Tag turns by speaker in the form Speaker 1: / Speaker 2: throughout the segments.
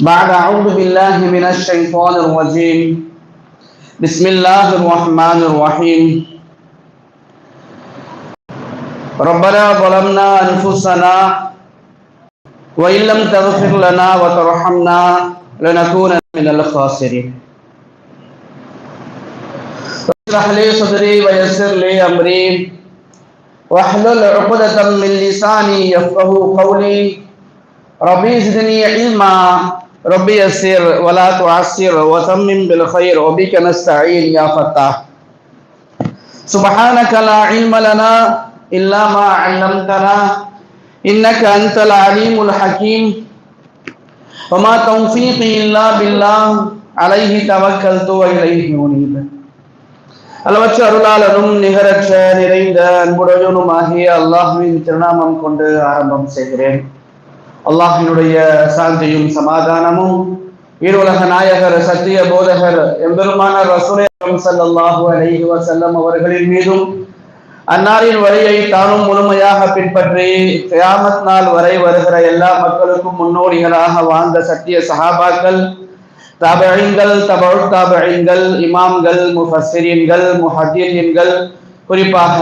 Speaker 1: بعد أعوذ بالله من الشيطان الرجيم. بسم الله الرحمن الرحيم. ربنا ظلمنا أنفسنا وإن لم تغفر لنا وترحمنا لنكونن من الخاسرين. اشرح لي صدري ويسر لي أمري. واحلل عقدة من لساني يفقه قولي. ربي زدني علما. ربي يسر ولا تعسر وتمم بالخير وبك نستعين يا فتاح سبحانك لا علم لنا إلا ما علمتنا إنك أنت العليم الحكيم وما توفيقي إلا بالله عليه توكلت وإليه أنيب அளவற்ற அருளாளனும் நிகரற்ற நிறைந்த அன்புடையனும் ஆகிய அல்லாஹுவின் திருநாமம் கொண்டு ஆரம்பம் செய்கிறேன் அல்லாஹினுடைய சாந்தியும் சமாதானமும் ஈருலக நாயகர் சத்திய போதகர் எம்பெருமானார் ரசூலேகம் சல்லாஹு அலைஹி வசல்லம் அவர்களின் மீதும் அன்னாரின் வழியை தானும் முழுமையாக பின்பற்றி கியாமத் நாள் வரை வருகிற எல்லா மக்களுக்கும் முன்னோடிகளாக வாழ்ந்த சத்திய சஹாபாக்கள் தபழிங்கள் தபழ் தபழிங்கள் இமாம்கள் முஃபசிரியன்கள் முஹதீன்கள் குறிப்பாக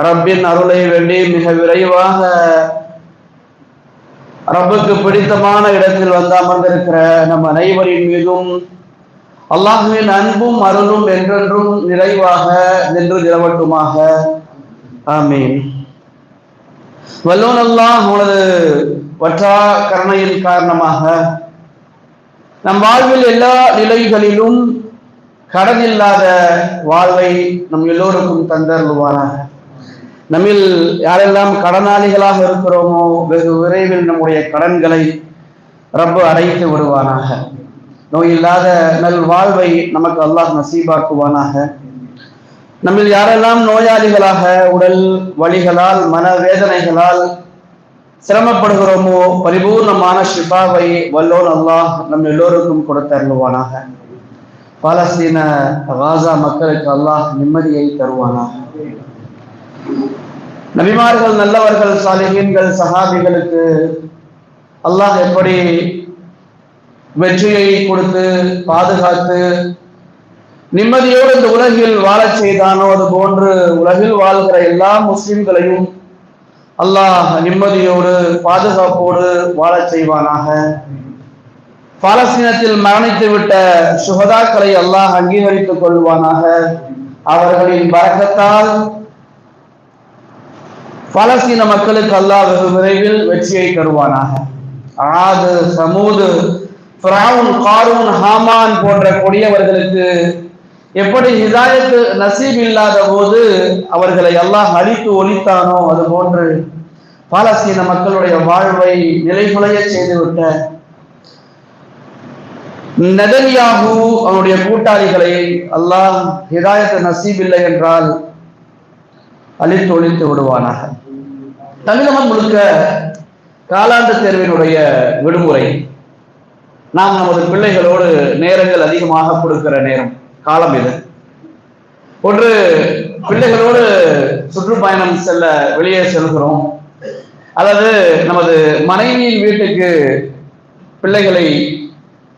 Speaker 1: ரப்பின் அருளை வேண்டி மிக விரைவாக ரப்புக்கு பிடித்தமான இடத்தில் வந்து அமர்ந்திருக்கிற நம் அனைவரின் மீதும் அல்லாஹுவின் அன்பும் அருளும் என்றென்றும் நிறைவாக நின்று நிலவட்டுமாக. ஆமீன். வல்லோன் அல்லாஹ் உனது வற்றா கருணையின் காரணமாக நம் வாழ்வில் எல்லா நிலைகளிலும் கடன் இல்லாத வாழ்வை நம் எல்லோருக்கும் தந்தருவாராக நம்மில் யாரெல்லாம் கடனாளிகளாக இருக்கிறோமோ வெகு விரைவில் நம்முடைய கடன்களை ரப்பு அடைத்து விடுவானாக. நோய் இல்லாத நல் வாழ்வை நமக்கு அல்லாஹ் நசீபாக்குவானாக. நம்மில் யாரெல்லாம் நோயாளிகளாக உடல் வழிகளால் மன வேதனைகளால் சிரமப்படுகிறோமோ பரிபூர்ணமான ஷிஃபாவை வல்லோன் அல்லாஹ் நம் எல்லோருக்கும் கொடுத்தருள்வானாக பாலஸ்தீன காசா மக்களுக்கு அல்லாஹ் நிம்மதியை தருவானாக. நபிமார்கள் நல்லவர்கள் சாலிகீன்கள் சஹாபிகளுக்கு அல்லாஹ் எப்படி வெற்றியை கொடுத்து பாதுகாத்து நிம்மதியோடு இந்த உலகில் வாழச் செய்தானோ அது போன்று உலகில் வாழ்கிற எல்லா முஸ்லிம்களையும் அல்லாஹ் நிம்மதியோடு பாதுகாப்போடு வாழச் செய்வானாக. பாலஸ்தீனத்தில் மரணித்து விட்ட சுகதாக்களை அல்லாஹ் அங்கீகரித்துக் கொள்வானாக. அவர்களின் பறக்கத்தால் பலஸ்தீன மக்களுக்கு அல்லாஹ் வெகு விரைவில் வெற்றியை தருவானாக. ஆது சமூது பிராவுன் காரூன் ஹாமான் போன்ற கொடியவர்களுக்கு எப்படி ஹிதாயத்து நசீப் இல்லாத போது அவர்களை எல்லாம் அழித்து ஒழித்தானோ அது போன்று பாலஸ்தீன மக்களுடைய வாழ்வை நிலைகுலைய செய்துவிட்ட நெதன்யாகு அவனுடைய கூட்டாளிகளை அல்லாஹ் ஹிதாயத்து நசீப் இல்லை என்றால் அழித்து ஒழித்து விடுவானாக. தமிழகம் முழுக்க காலாண்டு தேர்வினுடைய விடுமுறை. நாம் நமது பிள்ளைகளோடு நேரங்கள் அதிகமாக கொடுக்கிற நேரம் காலம் இது. ஒன்று பிள்ளைகளோடு சுற்றுப்பயணம் செல்ல வெளியே செல்கிறோம். அல்லது நமது மனைவியின் வீட்டுக்கு பிள்ளைகளை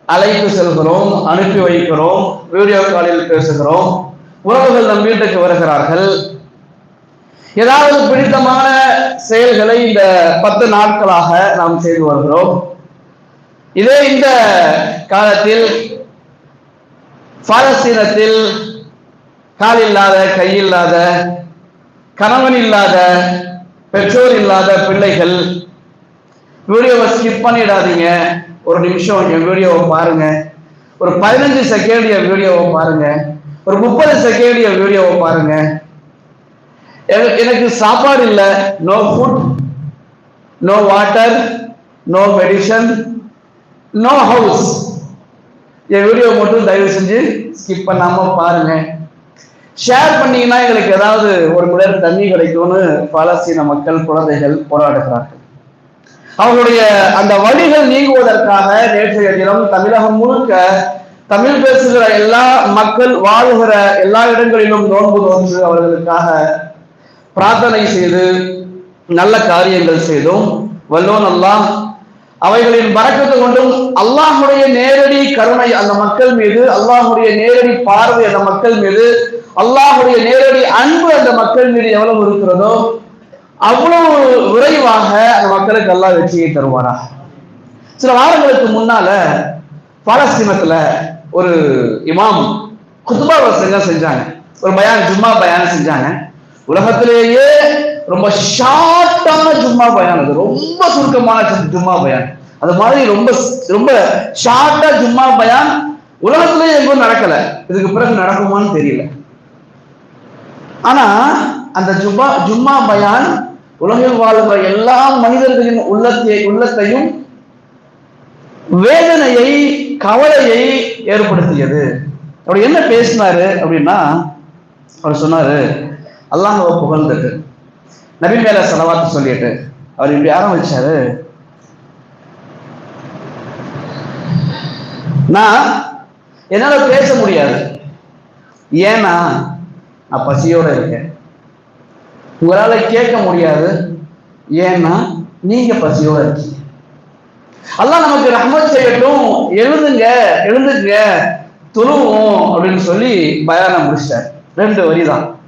Speaker 1: அழைத்து செல்கிறோம் அனுப்பி வைக்கிறோம் வீடியோ காலில் பேசுகிறோம். உறவுகள் நம் வீட்டுக்கு வருகிறார்கள். ஏதாவது பிடித்தமான செயல்களை இந்த பத்து நாட்களாக நாம் செய்து வருகிறோம். இதே இந்த காலத்தில் பாலஸ்தீனத்தில் கால் இல்லாத கையில்லாத கணவன் இல்லாத பெற்றோர் இல்லாத பிள்ளைகள் வீடியோவை ஸ்கிப் பண்ணிடாதீங்க. ஒரு நிமிஷம் என் வீடியோவை பாருங்க. ஒரு பதினஞ்சு செகண்ட் என் வீடியோவை பாருங்க. ஒரு முப்பது செகண்ட் என் வீடியோவை பாருங்க. எனக்கு சாப்பாடு இல்லை. No food no water no medicine no house என் வீடியோ மட்டும் தயவு செஞ்சு ஸ்கிப் பண்ணாம பாருங்க. ஷேர் பண்ணீங்கன்னா எங்களுக்கு ஏதாவது ஒரு மிடர் தண்ணி கிடைக்கும்னு பாலஸ்தீன மக்கள் குழந்தைகள் போராடுகிறார்கள். அவங்களுடைய அந்த வழிகள் நீங்குவதற்காக நேற்றைய தினம் தமிழகம் முழுக்க தமிழ் பேசுகிற எல்லா மக்கள் வாழுகிற எல்லா இடங்களிலும் நோன்பு நோன்று அவர்களுக்காக பிரார்த்தனை செய்து நல்ல காரியங்கள் செய்தோம். வல்லோன் அல்லாஹ். அவைகளின் பறக்கத்து கொண்டும் அல்லாஹுடைய நேரடி கருணை அந்த மக்கள் மீது அல்லாஹுடைய நேரடி பார்வை அந்த மக்கள் மீது அல்லாஹுடைய நேரடி அன்பு அந்த மக்கள் மீது எவ்வளவு இருக்கிறதோ அவ்வளவு விரைவாக அந்த மக்களுக்கு எல்லாம் வெற்றியை தருவாரா சில வாரங்களுக்கு முன்னால பாலஸ்தீனத்துல ஒரு இமாம் குத்துபா வசங்க செஞ்சாங்க. ஒரு பயான் ஜும்மா பயான் செஞ்சாங்க. உலகத்திலேயே ரொம்ப ஷார்ட்டான ஜும்மா பயான் அது. ரொம்ப சுருக்கமான ஜும்மா பயான். அது மாதிரி ரொம்ப ரொம்ப ஷார்ட்டா ஜும்மா பயான் உலகத்திலேயே எங்கும் நடக்கல. இதுக்கு பிறகு நடக்குமான்னு தெரியல. ஆனா அந்த ஜும்மா ஜும்மா பயான் உலகில் வாழ்கிற எல்லா மனிதர்களின் உள்ளத்தை உள்ளத்தையும் வேதனையை கவலையை ஏற்படுத்தியது. அவர் என்ன பேசினாரு அப்படின்னா அவர் சொன்னாரு அல்லாஹ்வை புகழ்ந்துட்டு நபி மேல செலவாத்து சொல்லிட்டு அவர் இப்படி ஆரம்பிச்சாரு. நான் என்னால பேச முடியாது. ஏன்னா நான் பசியோட இருக்கேன். உங்களால கேட்க முடியாது. ஏன்னா நீங்க பசியோட இருக்கீங்க. அல்லாஹ் நமக்கு ரஹமத் செய்யட்டும். எழுதுங்க எழுந்துங்க. துருவோம் அப்படின்னு சொல்லி பயானம் முடிச்சிட்டார். ரெண்டு வரி தான்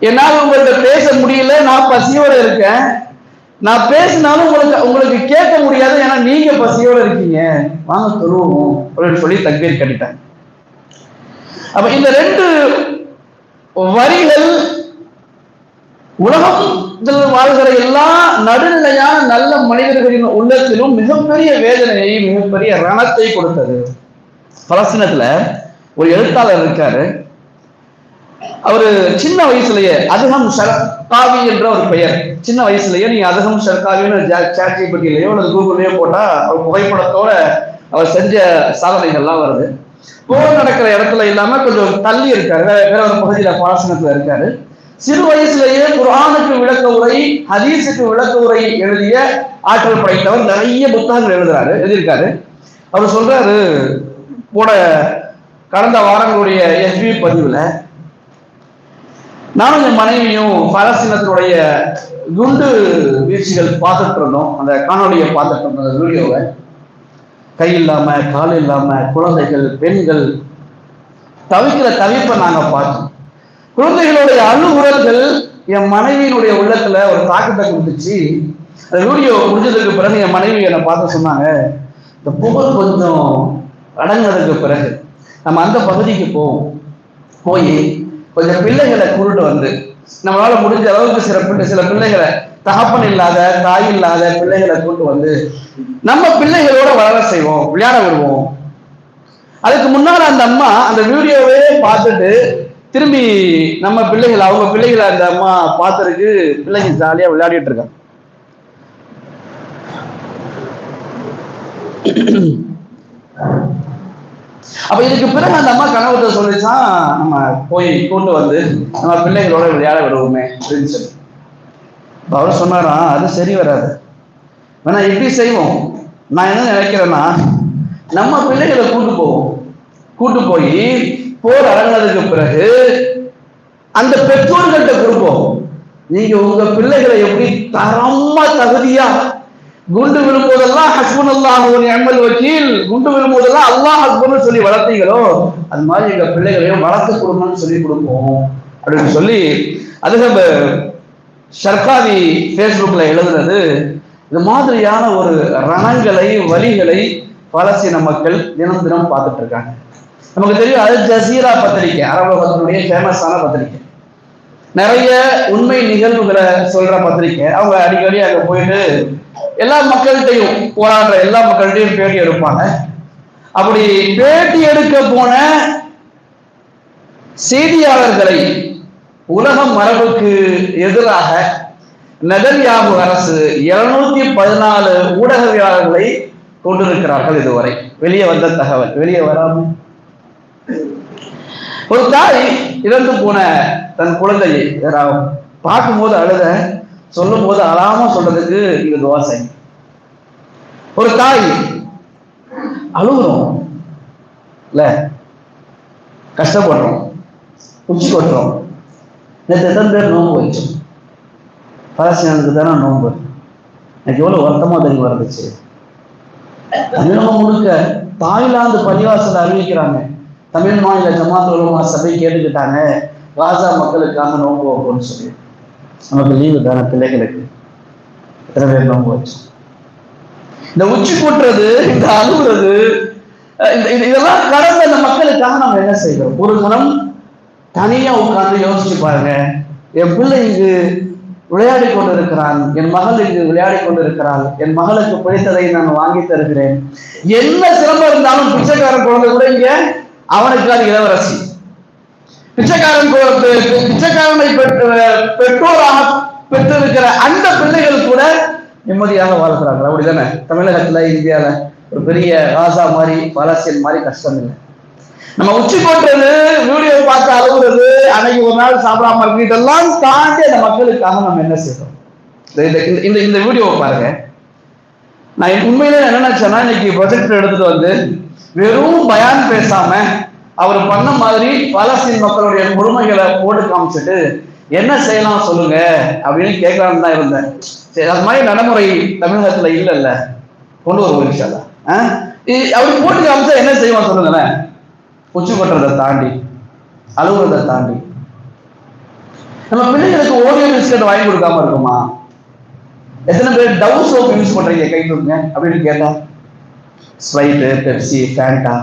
Speaker 1: என்னால் உங்கள்கிட்ட பேச முடியல நான் பசியோட இருக்கேன். நான் பேசினாலும் உங்களுக்கு உங்களுக்கு கேட்க முடியாது ஏன்னா நீங்க பசியோட இருக்கீங்க. வாங்க சொல்லுவோம் அப்படின்னு சொல்லி தக்பீர் கட்டிட்டாங்க அப்ப இந்த ரெண்டு வரிகள் உலகத்தில் வாழ்கிற எல்லா நடுநிலையான நல்ல மனிதர்களின் உள்ளத்திலும் மிகப்பெரிய வேதனையை மிகப்பெரிய ரணத்தை கொடுத்தது. பலஸ்தீனத்துல ஒரு எழுத்தாளர் இருக்காரு. அவரு சின்ன வயசுலயே அதுகம் சர்காவி என்ற ஒரு பெயர். சின்ன வயசுலயே நீங்க அதுகம் சர்காவின்னு சாட் ஜிபிடிலையோ அல்லது கூகுள்லயோ போட்டா அவர் புகைப்படத்தோட அவர் செஞ்ச சாதனைகள்லாம் வருது. போர் நடக்கிற இடத்துல இல்லாம கொஞ்சம் தள்ளி இருக்காரு. வேற வேற ஒரு பகுதியில பாலசனத்துல இருக்காரு. சிறு வயசுலயே குரானுக்கு விளக்க உரை ஹதீஸுக்கு விளக்க உரை எழுதிய ஆற்றல் படைத்தவர் நிறைய புத்தகங்கள் எழுதுறாரு எழுதியிருக்காரு. அவர் சொல்றாரு போன கடந்த வாரங்களுடைய எஸ்பி பதிவுல நானும் என் மனைவியும் பாலஸ்தீனத்தினுடைய குண்டு வீழ்ச்சிகள் பார்த்துட்டு இருந்தோம். அந்த காணொலியை பார்த்துட்டு இருந்தோம் அந்த வீடியோவை. கை இல்லாம கால் இல்லாம குழந்தைகள் பெண்கள் தவிக்கிற தவிப்பை நாங்க பார்த்தோம். குழந்தைகளுடைய அழுகுரல்கள் என் மனைவியினுடைய உள்ளத்துல ஒரு தாக்கத்தை கொடுத்துச்சு. அந்த வீடியோ முடிஞ்சதுக்கு பிறகு என் மனைவி என்னை பார்த்து சொன்னாங்க இந்த புகழ் கொஞ்சம் அடங்கினதுக்கு பிறகு நம்ம அந்த பகுதிக்கு போவோம். போய் கொஞ்சம் பிள்ளைகளை கூட்டு வந்து நம்மளால முடிஞ்ச அளவுக்கு சில சில பிள்ளைகளை தகப்பன் இல்லாத தாய் இல்லாத பிள்ளைகளை கூட்டு வந்து நம்ம பிள்ளைகளோட வளர செய்வோம் விளையாட விடுவோம். அதுக்கு முன்னால அந்த அம்மா அந்த வீடியோவே பார்த்துட்டு திரும்பி நம்ம பிள்ளைகள் அவங்க பிள்ளைகளை அந்த அம்மா பார்த்துருக்கு பிள்ளைங்க ஜாலியா விளையாடிட்டு இருக்காங்க. அப்ப இதுக்கு பிறகு அந்த அம்மா கனவுத்த சொல்லிச்சான் நம்ம போய் கூட்டு வந்து நம்ம பிள்ளைகளோட விளையாட விடுவோமே அப்படின்னு சொல்லி. அவர் சொன்னாராம் அது சரி வராது. வேணா எப்படி செய்வோம். நான் என்ன நினைக்கிறேன்னா நம்ம பிள்ளைகளை கூட்டு போவோம். கூட்டு போய் போர் அடங்கினதுக்கு பிறகு அந்த பெற்றோர்கள்ட்ட கொடுப்போம். நீங்க உங்க பிள்ளைகளை எப்படி தரமா தகுதியா குண்டு விழும்போதெல்லாம் ஹஸ்பன் அல்லாஹ் ஒரு எம்எல் வக்கீல். குண்டு விழும்போதெல்லாம் அல்லாஹ் ஹஸ்பன் சொல்லி வளர்த்தீங்களோ அது மாதிரி எங்க பிள்ளைகளையும் வளர்த்து கொடுங்கன்னு சொல்லி கொடுப்போம். அப்படின்னு சொல்லி அதுக்கு சர்காரி ஃபேஸ்புக்ல எழுதுனது இது மாதிரியான ஒரு ரணங்களை வழிகளை பாலஸ்தீன மக்கள் தினம் தினம் பார்த்துட்டு இருக்காங்க. நமக்கு தெரியும் அது ஜசீரா பத்திரிக்கை அரபு உலகத்தினுடைய ஃபேமஸான பத்திரிக்கை. நிறைய உண்மை நிகழ்வுகளை சொல்ற பத்திரிக்கை. அவங்க அடிக்கடி அங்க போயிட்டு எல்லா மக்கள்கிட்டையும் போராடுற எல்லா மக்கள்கிட்டையும் பேட்டி எடுப்பாங்க. அப்படி பேட்டி எடுக்க போன செய்தியாளர்களை உலக மரபுக்கு எதிராக நெதன்யாகு அரசு இருநூத்தி பதினாலு ஊடகவியாளர்களை கொண்டிருக்கிறார்கள் இதுவரை. வெளியே வந்த தகவல். வெளியே வராம. ஒரு தாய் இறந்து போன தன் குழந்தையை பார்க்கும் பார்க்கும்போது அழுத சொல்லும் போது அழாம சொல்றதுக்கு இது துவாசை ஒரு தாய் அழுகுறோம். இல்ல கஷ்டப்படுறோம். உச்சி கொட்டுறோம் நேற்று எத்தனை பேர் நோன்பு வச்சோம் பலஸ்தீனத்துக்கு தானே நோன்பு. எனக்கு எவ்வளவு வருத்தமா தெரியும் வந்துச்சு தமிழகம் முழுக்க தாய்லாந்து பள்ளிவாசல் அறிவிக்கிறாங்க. தமிழ் மாநில ஜமாத் உலமா சபை கேட்டுக்கிட்டாங்க. காசா மக்களுக்காக நோம்பு வைப்போம்னு சொல்லி. நமக்கு லீவு தானே பிள்ளைகளுக்கு. எத்தனை பேர் நோம்பு வச்சு? இந்த உச்சி கூட்டுறது இந்த அழுகுறது இதெல்லாம் கடந்த அந்த மக்களுக்காக நம்ம என்ன செய்கிறோம் ஒரு குணம் தனியா உட்கார்ந்து யோசிச்சு பாருங்க. என் பிள்ளை இங்கு விளையாடி கொண்டிருக்கிறான். என் மகள் இங்கு விளையாடி கொண்டிருக்கிறாள். என் மகளுக்கு பிடித்ததை நான் வாங்கி தருகிறேன். என்ன சிரமம் இருந்தாலும் பிச்சைக்காரன் குழந்தை கூட இங்க அவனுக்கு அது இளவரசி. பிச்சைக்காரன் கு- பிச்சைக்காரனை பெற்றோராக பெற்றிருக்கிற அந்த பிள்ளைகள் கூட நிம்மதியாக வாழ்கிறாங்க அப்படிதானே? தமிழகத்துல இந்தியால ஒரு பெரிய ராசா மாதிரி பாலஸ்தீன் மாதிரி கஷ்டம் இல்லை. நம்ம உச்சி போட்டது வீடியோ பார்த்து அழுகுறது அன்னைக்கு ஒரு நாள் சாப்பிடாம இருக்கு இதெல்லாம் தாண்டி அந்த மக்களுக்காக நம்ம என்ன செய்யறோம்? இந்த- இந்த- இந்த இந்த வீடியோவை பாருங்க. நான் உண்மையில என்ன நினைச்சேன்னா இன்னைக்கு ப்ரொஜெக்டர் எடுத்துட்டு வந்து வெறும் பயான் பேசாம அவர் பண்ண மாதிரி பாலஸ்தீன் மக்களுடைய முழுமைகளை போட்டு காமிச்சிட்டு என்ன செய்யலாம் சொல்லுங்க அப்படின்னு கேட்கலான்னு தான் இருந்தேன். சரி அது மாதிரி நடைமுறை தமிழகத்துல இல்லைல்ல. கொண்டு வருவோம் விஷயம் ஆ? போட்டு காமிச்சா என்ன செய்வோம் சொல்லுங்களேன். உச்சி கொட்டுறதை தாண்டி அழுகுறதை தாண்டி. நம்ம பிள்ளைகளுக்கு ஓரியோ பிஸ்கட் வாங்கி கொடுக்காம இருக்குமா? எத்தனை பேர் டவு சோப் யூஸ் பண்றீங்க கை கொடுங்க அப்படின்னு கேட்டா ஸ்ப்ரைட்டு பெப்சி ஃபேண்டா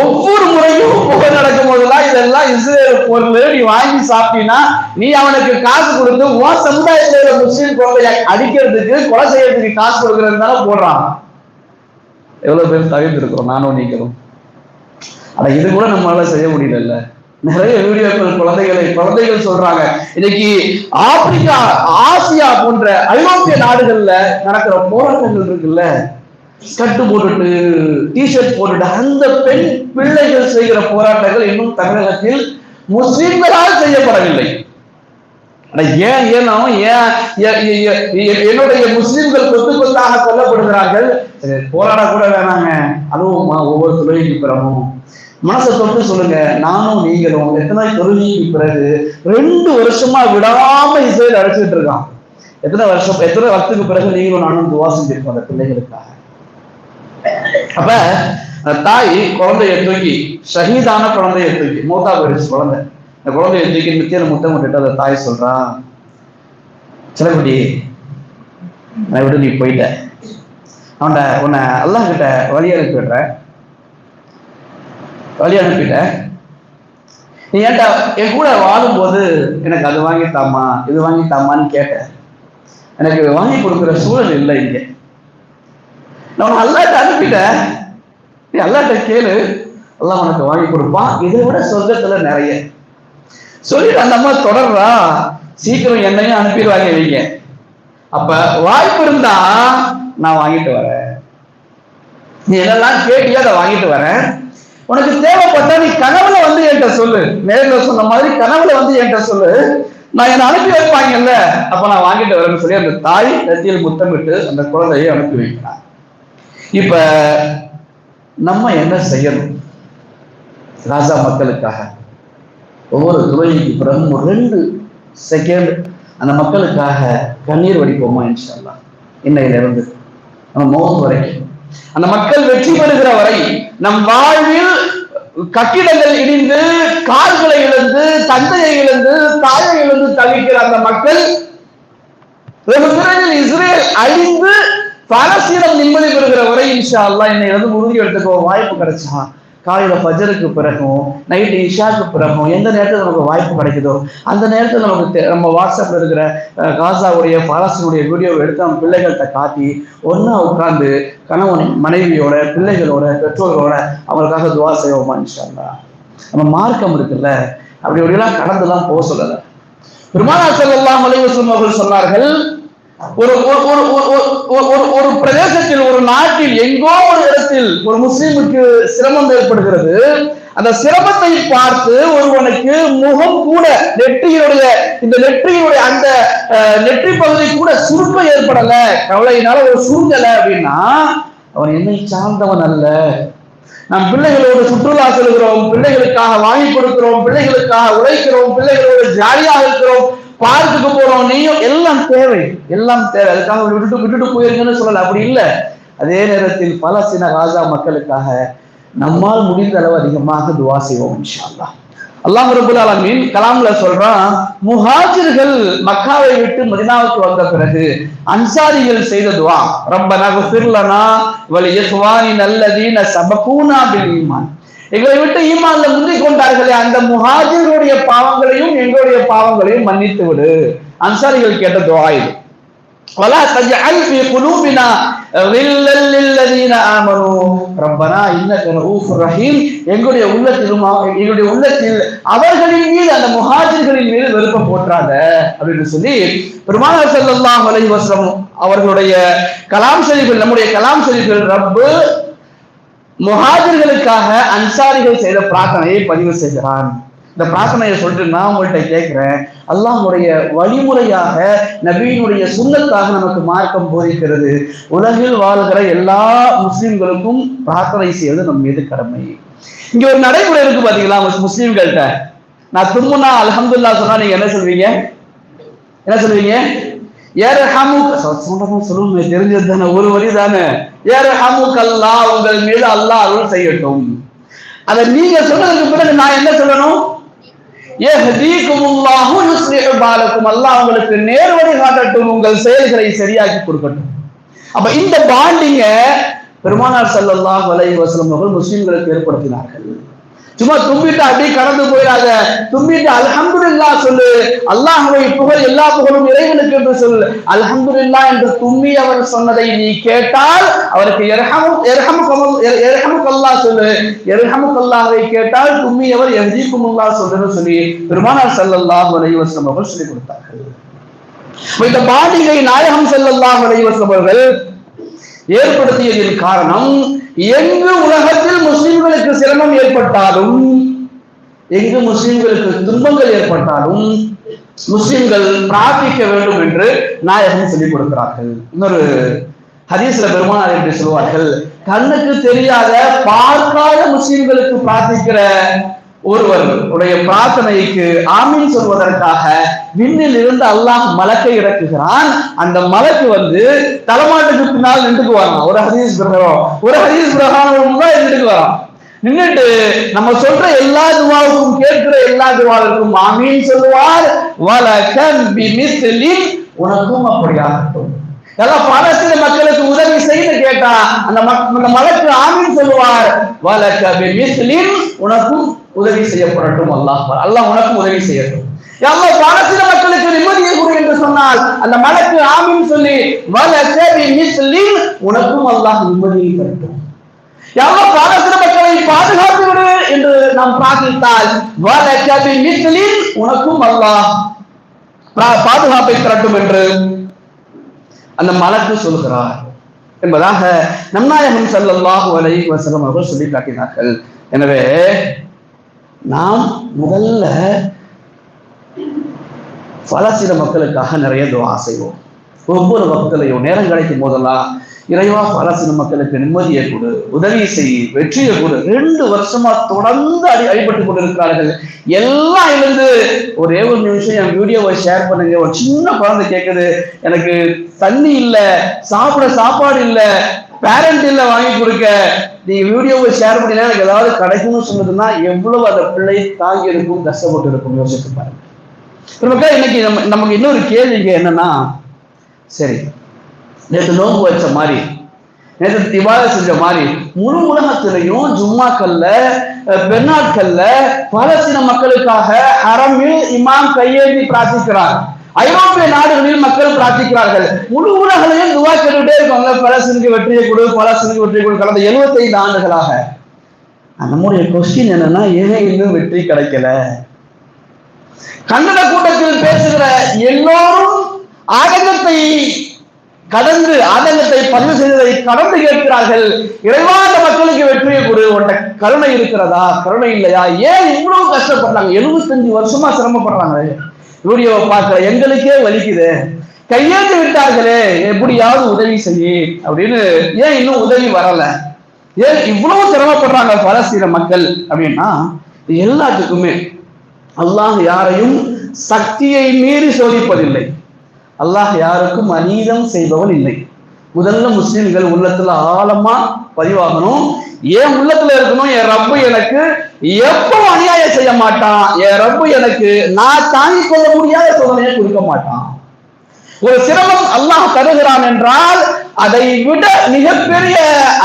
Speaker 1: ஒவ்வொரு முறையும் புகழ் நடக்கும் போதெல்லாம் இதெல்லாம் இஸ்ரேல் பொருள் நீ வாங்கி சாப்பிட்டீங்கன்னா நீ அவனுக்கு காசு கொடுத்து உன் சமுதாயத்தில் முஸ்லீம் குழந்தைய அடிக்கிறதுக்கு கொலை செய்யறதுக்கு காசு கொடுக்கறது தானே போடுறான். எவ்வளவு பேர் தவிர்த்திருக்கிறோம் நானும் நீங்களும். ஆனா இது கூட நம்மளால செய்ய முடியல நிறைய வீடியோக்கள் குழந்தைகளை குழந்தைகள் சொல்றாங்க. இன்னைக்கு ஆப்பிரிக்கா ஆசியா போன்ற ஐரோப்பிய நாடுகள்ல நடக்கிற போராட்டங்கள் இருக்குல்ல? ஸ்கட்டு போட்டுட்டு டிஷர்ட் போட்டுட்டு அந்த பெண் பிள்ளைகள் செய்கிற போராட்டங்கள் இன்னும் தமிழகத்தில் முஸ்லிம்களால் செய்யப்படவில்லை. ஆனா ஏன் ஏன்னா ஏன் என்னுடைய முஸ்லிம்கள் கொத்து கொத்தாக கொல்லப்படுகிறார்கள் போராட கூட வேணாங்க. அதுவும் ஒவ்வொரு தொழுகைக்கு பிறமும் மனசை தொட்டு சொல்லுங்க. நானும் நீங்களும் எத்தனை தொழுகைக்கு பிறகு ரெண்டு வருஷமா விடாம இசையில் அழைச்சிட்டு இருக்கான். எத்தனை வருஷம் எத்தனை வருஷத்துக்கு பிறகு நீங்களும் நானும் துவா செஞ்சிருக்கோம் அந்த பிள்ளைகளுக்காக. அப்ப அந்த தாய் குழந்தைய தூக்கி ஷஹீதான குழந்தைய தூக்கி மூத்தா போயிடுச்சு குழந்தை. இந்த குழந்தைய தூக்கி நித்தியில முத்தம் விட்டுட்டு அந்த தாய் சொல்றான் சிலக்குட்டி நான் விட்டு நீ போயிட்ட. அவன்கிட்ட உன்னை அல்லாஹ் கிட்ட வழி அனுப்பி வழி அனுப்பிட்டேன் நீ ஏன்டா என் கூட வாழும்போது எனக்கு அது வாங்கி தாமா இது வாங்கி தாமான்னு கேட்டேன் எனக்கு வாங்கி கொடுக்குற சூழல் இல்லை இங்கே. நான் அல்லாட்ட அனுப்பிட்டேன். நீ அல்லாட்ட கேளு. எல்லாம் உனக்கு வாங்கி கொடுப்பான். இதை விட சொர்க்கத்துல நிறைய. சொல்லிட்டு அந்த அம்மா தொடர்றா. சீக்கிரம் என்னையும் அனுப்பிடுவாங்க இவங்க. அப்ப வாய்ப்பு இருந்தா நான் வாங்கிட்டு வரேன். நீ என்னெல்லாம் கேட்டியோ அதை வாங்கிட்டு வரேன். உனக்கு தேவைப்பட்டா நீ கனவுல வந்து என்கிட்ட சொல்லு. நேரில் சொன்ன மாதிரி கனவுல வந்து என்கிட்ட சொல்லு. நான் என்ன அனுப்பி வைப்பாங்கல்ல. அப்ப நான் வாங்கிட்டு வரேன்னு சொல்லி அந்த தாய் நெத்தியில் முத்தமிட்டு அந்த குழந்தையை அனுப்பி வைக்கிறான். இப்ப நம்ம என்ன செய்யணும்? ராஜா மக்களுக்காக. ஒவ்வொரு துறைக்கு பிறகு ஒரு ரெண்டு செகண்ட் அந்த மக்களுக்காக கண்ணீர் வடிப்போமா இன்ஷால்லா இன்னையிலிருந்து நம்ம மௌத் வரைக்கும். அந்த மக்கள் வெற்றி பெறுகிற வரை நம் வாழ்வில் கட்டிடங்கள் இடிந்து கால்களை இழந்து தந்தையை இழந்து தாயை இழந்து தவிக்கிற அந்த மக்கள் வெகு விரைவில் இஸ்ரேல் அழிந்து பாலஸ்தீனம் நிம்மதி பெறுகிற வரை இன்ஷா அல்லாஹ் என்னை வந்து உறுதி எடுத்துக்கோ வாய்ப்பு கிடைச்சா காலையில பஜருக்கு பிறகும் நைட்டு இஷாக்கு பிறகும் எந்த நேரத்தில் நமக்கு வாய்ப்பு கிடைக்குதோ அந்த நேரத்தில் நமக்கு நம்ம வாட்ஸ்அப்ல இருக்கிற காசாவுடைய பாலஸ்தீனுடைய வீடியோவை எடுத்து நம்ம பிள்ளைகள்கிட்ட காட்டி ஒன்னா உட்கார்ந்து கணவன் மனைவியோட பிள்ளைகளோட பெற்றோர்களோட அவங்களுக்காக துவா செய்வோமா இன்ஷா நம்ம மார்க்கம் இருக்குல்ல அப்படி இப்படிலாம் கடந்துலாம் போக சொல்லலை. பெருமானார் செல்லாம் அலைஹி அவர்கள் சொன்னார்கள் ஒரு ஒரு ஒரு பிரதேசத்தில் ஒரு நாட்டில் எங்கோ ஒரு இடத்தில் ஒரு முஸ்லிமுக்கு சிரமம் ஏற்படுகிறது. அந்த சிரமத்தை பார்த்து ஒருவனுக்கு முகம் கூட நெற்றியினுடைய இந்த நெற்றியினுடைய அந்த நெற்றி பகுதி கூட சுருக்கம் ஏற்படல. கவலையினால ஒரு சுருங்கல அப்படின்னா அவன் என்னை சார்ந்தவன் அல்ல. நாம் பிள்ளைகளோடு சுற்றுலா செல்கிறோம் பிள்ளைகளுக்காக வாங்கி கொடுக்கிறோம் பிள்ளைகளுக்காக உழைக்கிறோம் பிள்ளைகளோடு ஜாலியாக இருக்கிறோம். பார்க்குக்கு போறோம் நீயும் எல்லாம் தேவை. எல்லாம் தேவை. அதுக்காக விட்டுட்டு விட்டுட்டு போயிருங்கன்னு சொல்லல. அப்படி இல்ல. அதே நேரத்தில் பலஸ்தீன காசா மக்களுக்காக நம்மால் முடிந்த அளவு அதிகமாக துவா செய்வோம் இன்ஷா அல்லாஹ் ரபுல் ஆலமீன் கலாம்ல சொல்றான் முஹாஜிர்கள் மக்காவை விட்டு மதினாவுக்கு வந்த பிறகு அன்சாரிகள் செய்த துவா. ரொம்ப குஃபிர் லனா நல்லதீன சபகூனா பில் ஈமான். எங்களை விட்டு ஈமான்ல முந்திக் கொண்டார்களே அந்த முஹாஜிர்களுடைய பாவங்களையும் எங்களுடைய பாவங்களையும் மன்னித்து விடு அன்சாரிகள் கேட்ட துவா இது ولا تجعل في قلوبنا غلا للذين آمنوا ربنا إنك رؤوف رحيم எங்களுடைய உள்ளத்திலும் எங்களுடைய உள்ளத்தில் அவர்களின் மீது அந்த முஹாஜிர்களின் மீது வெறுப்பம் போற்றாத அப்படின்னு சொல்லி பெருமானார் ஸல்லல்லாஹு அலைஹி வஸல்லம் அவர்களுடைய கலாம் ஷரீஃபில் நம்முடைய கலாம் ஷரீஃபில் ரப்பு முஹாஜர்களுக்காக அன்சாரிகள் செய்த பிரார்த்தனையை பதிவு செய்கிறான். இந்த பிரார்த்தனையை சொல்லிட்டு நான் உங்கள்கிட்ட கேட்கிறேன். அல்லாஹ்வுடைய வழிமுறையாக நபியினுடைய சுண்ணத்தாக நமக்கு மார்க்கம் போதிக்கிறது. உலகில் வாழ்கிற எல்லா முஸ்லிம்களுக்கும் பிரார்த்தனை செய்வது நம் மீது கடமை. இங்க ஒரு நடைமுறை இருக்கு பாத்தீங்களா முஸ்- முஸ்லிம்கள்ட்ட? நான் தும்முனா அலமதுல்லா சொன்னா நீங்க என்ன சொல்வீங்க? என்ன சொல்வீங்க? சொல்லுங்க தெரிஞ்சது தானே ஒரு வரி தானே. ஏரஹமுக் அல்லாஹ் உங்கள் மீது அல்லாஹ் அருள் செய்யட்டும். அதை நீங்க சொன்னதுக்கு பிறகு நான் என்ன சொல்லணும்? பாலக்கும் அல்லாஹ் உங்களுக்கு நேர்வழி காட்டட்டும் உங்கள் செயல்களை சரியாக்கி கொடுக்கட்டும். அப்ப இந்த பாண்டிங்க பெருமானார் ஸல்லல்லாஹு வலை வசலம் அவர்கள் முஸ்லிம்களுக்கு ஏற்படுத்தினார்கள். சும்மா தும்பிட்டு அப்படியே கடந்து போயிடாத. தும்பிட்டு அல்ஹம்துலில்லாஹ் சொல்லு. அல்லாஹ்வை புகழ் எல்லா புகழும் இறைவனுக்கு என்று சொல்லு. அல்ஹம்துலில்லாஹ் என்று தும்மி அவர் சொன்னதை நீ கேட்டால் அவருக்கு எர்ஹமு எர்ஹமுக்கமல் எரஹமுக்கல்லா சொல்லு. எர்ஹமுக்கல்லாஹ்வை கேட்டால் தும்மி அவர் யஹ்தீகுமுல்லாஹ் சொல்லுன்னு சொல்லி பெருமானார் ஸல்லல்லாஹு அலைஹி வஸல்லம் அவர்கள் சொல்லிக் கொடுத்தார்கள். இந்த பாடிகை நாயகம் செல்லல்லா அலைஹி அவர்கள் ஏற்படுத்தியதின் காரணம் எங்கு உலகத்தில் முஸ்லிம்களுக்கு சிரமம் ஏற்பட்டாலும் எங்கு முஸ்லிம்களுக்கு துன்பங்கள் ஏற்பட்டாலும் முஸ்லிம்கள் பிரார்த்திக்க வேண்டும் என்று நாயகன் சொல்லிக் கொடுக்கிறார்கள். இன்னொரு ஹதீஸ்ல பெருமானார் என்று சொல்வார்கள் கண்ணுக்கு தெரியாத பார்க்காத முஸ்லிம்களுக்கு பிரார்த்திக்கிற ஒருவர் உடைய பிரார்த்தனைக்கு ஆமீன் சொல்வதற்காக விண்ணில் இருந்து அல்லாஹ் மலக்கை இறக்குகிறான். அந்த மலக்கு வந்து தலைமாட்டுக்கு பின்னால் நின்றுக்கு வரான் ஒரு ஹதீஸ் பிரகாரம் ஒரு ஹதீஸ் பிரகாரம் தான் நின்றுக்கு வரான் நின்னுட்டு நம்ம சொல்ற எல்லா துவாவுக்கும் கேட்கிற எல்லா துவாவுக்கும் ஆமீன் சொல்லுவார். வலக்கன் பிமிஸ்லின் உனக்கும் அப்படியாகட்டும் எல்லாம் பாலஸ்தீன மக்களுக்கு உதவி செய்து கேட்டா அந்த மக்- அந்த மலக்கு ஆமீன் சொல்லுவார். வலக்க பிமிஸ்லின் உனக்கும் உதவி செய்யப்படட்டும் அல்லாஹ் அல்லாஹ் உனக்கும் உதவி செய்யட்டும். எவ்வளவு பாலஸ்தீன மக்களுக்கு நிம்மதியை கொடு என்று சொன்னால் அந்த மலக்கு ஆமின் சொல்லி வல சேவி மிஸ்லி உனக்கும் அல்லாஹ் நிம்மதியை தரட்டும். எவ்வளவு பாலஸ்தீன மக்களை பாதுகாத்து விடு என்று நாம் பிரார்த்தித்தால் வல சேவி மிஸ்லி உனக்கும் அல்லாஹ் பாதுகாப்பை தரட்டும் என்று அந்த மலக்கு சொல்கிறார். என்பதாக நம்நாயகம் ஸல்லல்லாஹு அலை வசலம் அவர்கள் சொல்லி காட்டினார்கள் எனவே நாம் முதல்ல பலஸ்தீன மக்களுக்காக நிறைய துவா செய்வோம். ஒவ்வொரு மக்களையும் நேரம் கிடைக்கும் போதெல்லாம் இறைவா பலஸ்தீன மக்களுக்கு நிம்மதியை கொடு உதவி செய் வெற்றியை கொடு. ரெண்டு வருஷமா தொடர்ந்து அடி அடிபட்டு கொண்டிருக்கிறார்கள். எல்லாம் இருந்து ஒரே ஒரு நிமிஷம் என் வீடியோவை ஷேர் பண்ணுங்க. ஒரு சின்ன குழந்தை கேட்குது எனக்கு தண்ணி இல்லை சாப்பிட சாப்பாடு இல்லை பேரண்ட் இல்ல வாங்கி கொடுக்க நீ வீடியோவை ஷேர் பண்ணினா எனக்கு ஏதாவது கிடைக்கும்னு சொன்னதுன்னா எவ்வளவு அந்த பிள்ளை தாங்கி இருக்கும் கஷ்டப்பட்டு இருக்கும் யோசிச்சு பாருங்க. இன்னைக்கு நம்ம நமக்கு இன்னொரு கேள்வி என்னன்னா சரி நேற்று நோன்பு வச்ச மாதிரி நேற்று திவாலை செஞ்ச மாதிரி முழு உலகத்திலையும் ஜும்மாக்கள்ல அஹ், பெருநாட்கள்ல பாலஸ்தீன மக்களுக்காக அறமில் இமாம் கையேந்தி பிரார்த்திக்கிறார். ஐரோப்பிய நாடுகளில் மக்கள் பிரார்த்திக்கிறார்கள். முழு உலகிலையும் துவா கேட்டுட்டே இருக்காங்க. பலஸ்தீனுக்கு வெற்றியை கொடு பலஸ்தீனுக்கு வெற்றியை கொடு. கடந்த 75 ஆண்டுகளாக. நம்முடைய கொஸ்டின் என்னன்னா ஏன் இன்னும் வெற்றி கிடைக்கல? கன்னட கூட்டத்தில் பேசுகிற எல்லோரும் ஆதங்கத்தை கடந்து ஆதங்கத்தை பதிவு செய்ததை கடந்து கேட்கிறார்கள். இறைவாத மக்களுக்கு வெற்றியை கொடு. உன்ட கருணை இருக்கிறதா? கருணை இல்லையா? ஏன் இவ்வளவு கஷ்டப்படுறாங்க 75 வருஷமா சிரமப்படுறாங்க வீடியோவை பார்க்கிற எங்களுக்கே வலிக்குது. கையேந்து விட்டார்களே எப்படியாவது உதவி செய்ய அப்படின்னு ஏன் இன்னும் உதவி வரல? ஏன் இவ்வளவு சிரமப்படுறாங்க பலஸ்தீன மக்கள் அப்படின்னா எல்லாத்துக்குமே அல்லாஹ் யாரையும் சக்தியை மீறி சோதிப்பதில்லை. அல்லாஹ் யாருக்கும் அநீதம் செய்பவன் இல்லை. முதல்ல முஸ்லிம்கள் உள்ளத்துல ஆழமா பதிவாகணும். என் உள்ளத்துல இருக்கணும் என் ரப்பு எனக்கு எப்போ அநியாயம் செய்ய மாட்டான் என் ரப்பு எனக்கு நான் தாங்கிக் கொள்ள முடியாத சோதனையை கொடுக்க மாட்டான். ஒரு சிரமம் அல்லாஹ் தருகிறான் என்றால் அதை விட மிகப்பெரிய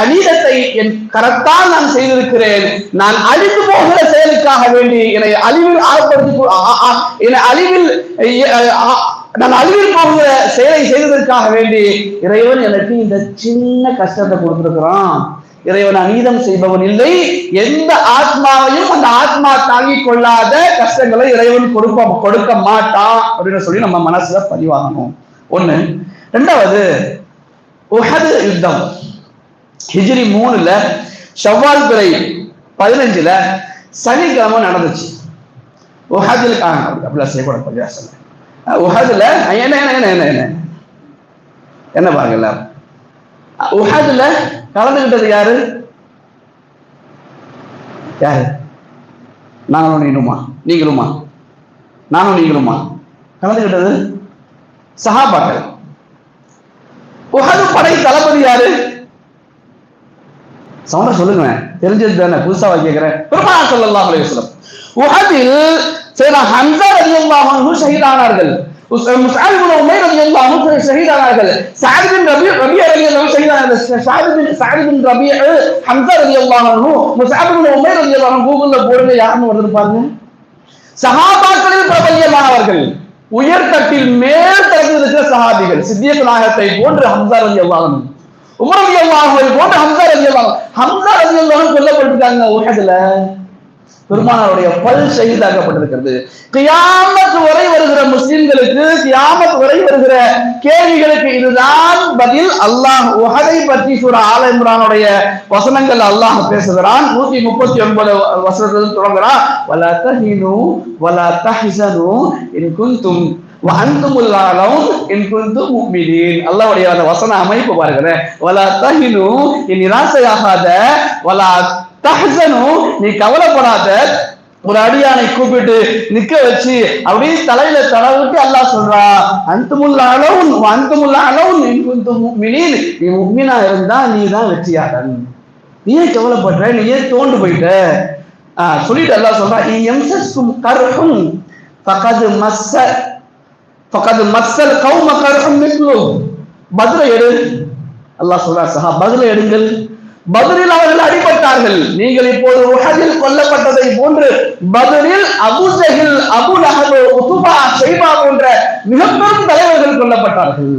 Speaker 1: அநீதத்தை என் கரத்தால் நான் செய்திருக்கிறேன். நான் அழிந்து போகிற செயலுக்காக வேண்டி என்னை அழிவில் ஆழ்படுத்தி என்னை அழிவில் நான் அழிவில் போகிற செயலை செய்வதற்காக வேண்டி இறைவன் எனக்கு இந்த சின்ன கஷ்டத்தை கொடுத்திருக்கிறான். இறைவன் அநீதம் செய்பவன் இல்லை. எந்த ஆத்மாவையும் அந்த ஆத்மா தாங்கிக் கொள்ளாத கஷ்டங்களை இறைவன் கொடுக்க கொடுக்க மாட்டான் அப்படின்னு சொல்லி நம்ம மனசுல பதிவாகணும். ஒண்ணு. ரெண்டாவது உஹது யுத்தம். ஹிஜ்ரி மூணுல ஷவ்வால் துறை பதினஞ்சுல சனிக்கிழமை நடந்துச்சு. உஹதில் அப்படிலாம் செய்யக்கூடாது பரியாசம் உஹதுல என்ன என்ன என்ன என்ன என்ன? என்ன பாருங்கல்ல உஹதுல கலந்துகிட்டது யாரு? யாரு? நாங்களும் நீங்களுமா நீங்களுமா? நானும் நீங்களுமா? கலந்துகிட்டது சகாபாக்கள் உகது படை தளபதி யாரு? சவுண்ட சொல்லுங்க. தெரிஞ்சது தானே. புதுசாவா கேட்கிறேன் பெருமானா சொல்லலாம் அலைஹி வஸல்லம். உஹதில் சையனா ஹம்ஸா ரலியல்லாஹு ஷஹீதானார்கள். முஸ்அப் இப்னு உமைர் ரலியல்லாஹு ஷஹீதானார்கள். சஅத் பின் ரபீ ரபீ ரலியல்லாஹு ஷஹீதானார்கள் சஅத் பின் சஅத் பின் ரபீ ஹம்ஸா ரலியல்லாஹு அன்ஹு முஸ்அப் இப்னு கூகுள்ல போடுங்க யாருன்னு வருது பாருங்க. சஹாபாக்களில் பிரபல்யமானவர்கள் உயர்தட்டில் மேல் தரத்தில் இருக்கிற சஹாபிகள் சித்தியத் நாயகத்தை போன்று ஹம்சா ரவி அல்லாஹ் உமர் ரவி அல்லாஹ் போன்று ஹம்சா ரவி அல்லாஹ் ஹம்சா ரவி அல்லாஹ் கொல்லப்பட்டிருக்காங்க உலகத்துல. பெருமானாருடைய பல் செய்தாக்கப்பட்டிருக்கிறது கியாமத் வரை வருகிற முஸ்லிம்களுக்கு கியாமத் வரை வருகிற கேள்விகளுக்கு இதுதான் பதில். அல்லாஹ் உஹதை பற்றி சூர ஆல இம்ரானுடைய வசனங்கள் அல்லாஹ் பேசுகிறான். நூத்தி முப்பத்தி ஒன்பது வசனத்தில் தொடங்குறான் வலா தஹினு வலா தஹிசனு இன் குந்தும் அல்லாவுடைய குந்தும் அந்த வசன அமைப்பு பாருங்க வலா தஹினு நிராசையாகாத வலா தஹ்சனு நீ கவலைப்படாத. ஒரு அடியானை கூப்பிட்டு நிக்க வச்சு அப்படியே தலையில தடவிட்டு அல்லாஹ் சொல்றா அந்துமுல்ல அளவுன் அந்துமுல்ல அளவுன் நீ குந்தும் நீ முஃமினா இருந்தா நீ தான் வெற்றியாளன். நீ ஏன் கவலைப்படுற? நீ ஏன் தோண்டு போயிட்ட? ஆஹ் சொல்லிட்டு அல்லாஹ் சொல்றா எம்சஸ்கும் கருகும் பக்கது மஸ்ஸ பக்கது மஸ்ஸல் கௌம கருகும் மிஸ்லு. பதிலை எடு. அல்லாஹ் சொல்றா சஹா பதிலை எடுங்கள். பதிலில் அவர்கள் அடிபட்டார்கள். நீங்கள் இப்போது உஹதில் கொல்லப்பட்டதை போன்று பதிலில் அபு ஜஹில் அபு லஹப் உதுபா ஷைபா போன்ற மிகப்பெரும் தலைவர்கள் கொல்லப்பட்டார்கள்.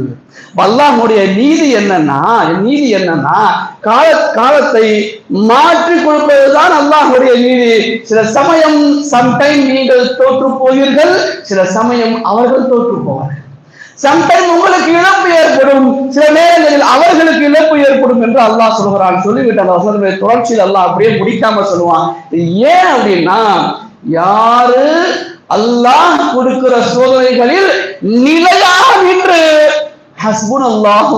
Speaker 1: வல்லாஹுடைய நீதி என்னன்னா நீதி என்னன்னா கால காலத்தை மாற்றி கொடுப்பதுதான் அல்லாஹுடைய நீதி. சில சமயம் சம்டைம் நீங்கள் தோற்று போவீர்கள் சில சமயம் அவர்கள் தோற்று போவார்கள். சம்டைம் உங்களுக்கு இழப்பு ஏற்படும். சில நேரங்களில் அவர்களுக்கு இழப்பு ஏற்படும் என்று அல்லாஹ் சொல்கிறான். சொல்லிவிட்டு அந்த வசனத்தை தொடர்ச்சியில் அல்லாஹ் அப்படியே முடிக்காம சொல்லுவான். ஏன் அப்படின்னா யாரு அல்லாஹ் கொடுக்கிற சோதனைகளில் நிலையாக நின்று ஹஸ்புன் அல்லாஹ்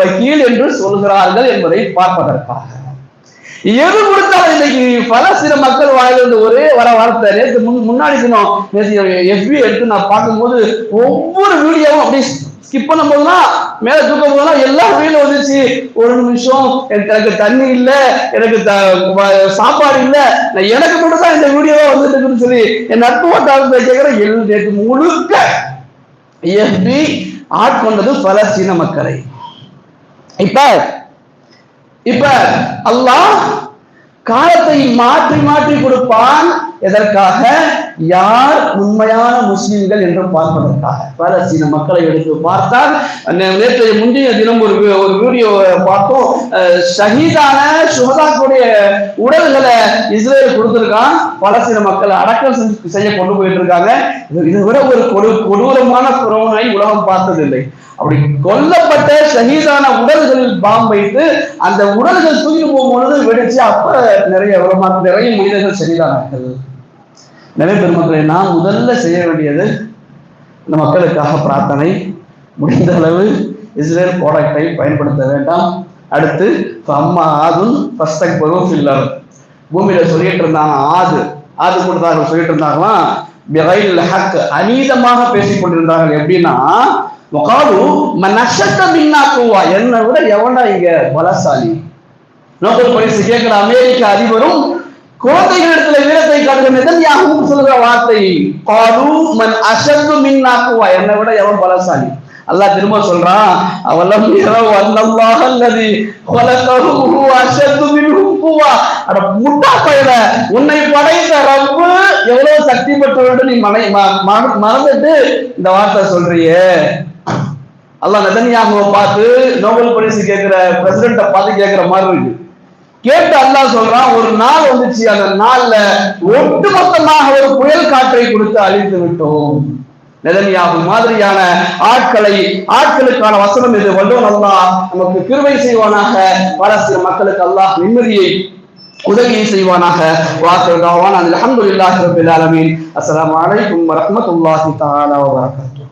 Speaker 1: வகீல் என்று சொல்கிறார்கள் என்பதை பார்ப்பதற்காக. எது கொடுத்தாலும் இன்னைக்கு பல மக்கள் வாயிலிருந்து ஒரே வர வார்த்தை நேற்று முன் முன்னாடி தினம் நேற்று எஃபி எடுத்து நான் பார்க்கும்போது ஒவ்வொரு வீடியோவும் அப்படி ஸ்கிப் பண்ணும் போதுலாம் மேல தூக்கும் போதெல்லாம் எல்லா வீடும் வந்துச்சு. ஒரு நிமிஷம் எனக்கு தண்ணி இல்ல எனக்கு த- சாப்பாடு இல்ல. நான் எனக்கு மட்டும் தான் இந்த வீடியோவா வந்துட்டு இருக்குன்னு சொல்லி என் நட்பு வட்டாரத்தை கேட்கிறேன் எல் நேற்று முழுக்க எஃபி ஆட்கொண்டது பலஸ்தீன மக்களை. இப்ப இப்ப அல்லாஹ் காலத்தை மாற்றி மாற்றி கொடுப்பான் எதற்காக? யார் உண்மையான முஸ்லிம்கள் என்று பார்ப்பதற்காக. பாலஸ்தீன மக்களை எடுத்து பார்த்தால் நே- நேற்றைய முந்தைய தினம் ஒரு ஒரு வீடியோ பார்த்தோம். அஹ், ஷஹீதான சுகதாக்குடைய உடல்களை இஸ்ரேல் கொடுத்துருக்கான். பாலஸ்தீன மக்களை அடக்கம் செஞ்சு- செய்ய கொண்டு போயிட்டு இருக்காங்க இதை விட ஒரு கொடு கொடூரமான புறவனை உலகம் பார்த்ததில்லை. அப்படி கொல்லப்பட்ட ஷஹீதான உடல்களில் பாம் வைத்து அந்த உடல்கள் தூக்கி போகும்பொழுது வெடிச்சு அப்ப நிறைய நிறைய மனிதர்கள் ஷஹீதானார்கள். நிறைய பெருமக்களை நாம் முதல்ல செய்ய வேண்டியது இந்த மக்களுக்காக பிரார்த்தனை. முடிந்த அளவு இஸ்ரேல் ப்ராடக்டை பயன்படுத்த வேண்டாம். அடுத்து அம்மா ஆதும் ஃபஸ்டக் பருவம் ஃபில்லர் பூமியில சொல்லிட்டு இருந்தாங்க ஆது. ஆது கொடுத்தார்கள் சொல்லிட்டு இருந்தாங்களாம் பிகைல் ஹக். அநீதமாக பேசிக் கொண்டிருந்தார்கள். எப்படின்னா வகாலு மனஷத்த மின்னா என்னை விட எவன்டா இங்க பலசாலி? நோக்கல் பரிசு கேட்கிற அமெரிக்க அதிபரும் குழந்தைகளிடத்துல வீரத்தை காட்டுகிற நெதன்யாகவும் சொல்லுகிற வார்த்தை. காலு மன் அசத்து மின்னாகுவா என்னை விட எவன் பலசாலி? அல்லாஹ் திரும்ப சொல்றான் அவலம் இரவு அல்லது கொலகஹு அஷத்து மின்ஹு குவா அட முட்டா பயல உன்னை படைத்த ரப்பு எவ்வளவு சக்தி பெற்றவர்கள் நீ மனை மறந்துட்டு இந்த வார்த்தை சொல்றியே. அல்லாஹ் நெதன்யாகுவை பார்த்து நோபல் பரிசு கேட்கிற பிரசிடண்ட பார்த்து கேட்கிற மாதிரி இருக்கு. கேட்டு அல்லாஹ் சொல்றான் ஒரு நாள் வந்துச்சு அந்த நாள்ல ஒட்டுமொத்தமாக ஒரு புயல் காற்றை கொடுத்து அழித்து விட்டோம். நெதன்யாகு மாதிரியான ஆட்களை ஆட்களுக்கான வசனம் இது. வல்லோன் அல்லாஹ் நமக்கு கிருவை செய்வானாக. பாலஸ்தீன மக்களுக்கு அல்லாஹ் நிம்மதியை உதவியை செய்வானாக. வாக்குவான் அல்ஹம்துலில்லாஹி ரபில் அலமீன் அஸ்லாம் அலைக்கும் வரமத்துல்லாஹி தாலா வரகத்து